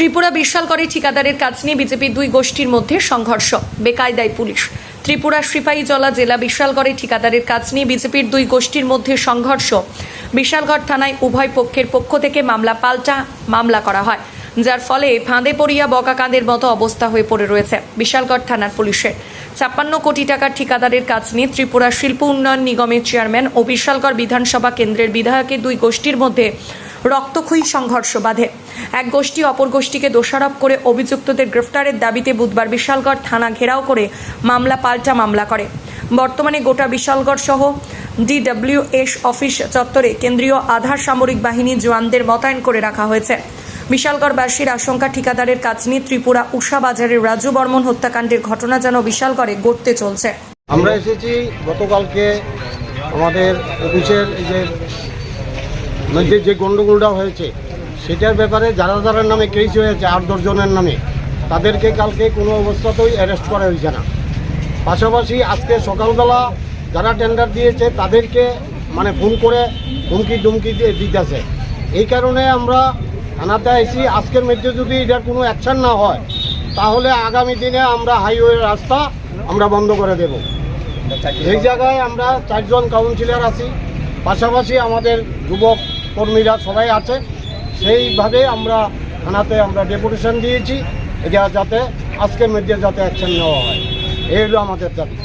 ত্রিপুরা বিশালগড়ে ঠিকাদারের কাজ নিয়ে বিজেপির দুই গোষ্ঠীর মধ্যে সংঘর্ষ। বেকায়দায় পুলিশ। ত্রিপুরা সিপাহীজলা জেলা বিশালগড়ে ঠিকাদারের কাজ নিয়ে বিজেপির দুই গোষ্ঠীর মধ্যে সংঘর্ষ। বিশালগড় থানায় উভয় পক্ষের পক্ষ থেকে মামলা পাল্টা মামলা করা হয়। যার ফলে ফাঁদে পড়িয়া বকাকাঁদের মতো অবস্থা হয়ে পড়ে রয়েছে বিশালগড় থানার পুলিশের। ছাপ্পান্ন কোটি টাকার ঠিকাদারের কাজ নিয়ে ত্রিপুরা শিল্প উন্নয়ন নিগমের চেয়ারম্যান ও বিশালগড় বিধানসভা কেন্দ্রের বিধায়কের দুই গোষ্ঠীর মধ্যে রক্তক্ষয়ী সংঘর্ষ বাধে। এক গোষ্ঠী অপর গোষ্ঠীকে দোষারোপ করে অভিযুক্তদের গ্রেফতারের দাবিতে বুধবার বিশালগড় থানা ঘেরাও করে মামলা পাল্টা মামলা করে। বর্তমানে গোটা বিশালগড় সহ ডিডব্লিউএস অফিস চত্বরে কেন্দ্রীয় আধার সামরিক বাহিনী জওয়ানদের মোতায়েন করে রাখা হয়েছে। বিশালগড়বাসীর আশঙ্কা ঠিকাদারের কাজ নিয়ে ত্রিপুরা উষা বাজারের রাজু বর্মন হত্যাকাণ্ডের ঘটনা যেন বিশালগড়ে গড়তে চলছে। আমরা এসেছি, গতকালকে আমাদের অফিসের যে মধ্যে যে গণ্ডগোলটা হয়েছে, সেটার ব্যাপারে যারা যারা নামে কেস হয়েছে, আট দশজনের নামে, তাদেরকে কালকে কোনো অবস্থাতেই অ্যারেস্ট করা হয়েছে না। পাশাপাশি আজকে সকালবেলা যারা টেন্ডার দিয়েছে, তাদেরকে মানে ফোন করে হুমকি দুমকি দিয়ে দিতেছে। এই কারণে আমরা থানাতে আইছি, আজকের মধ্যে যদি এটার কোনো অ্যাকশন না হয়, তাহলে আগামী দিনে আমরা হাইওয়ে রাস্তা আমরা বন্ধ করে দেব। এই জায়গায় আমরা চারজন কাউন্সিলর আছি, পাশাপাশি আমাদের যুবক কর্মীরা সবাই আছে। সেইভাবে আমরা থানাতে আমরা ডেপুটেশন দিয়েছি, এটা যাতে আজকের মধ্যে যাতে অ্যাকশন নেওয়া হয়। এই হলো আমাদের দাবি।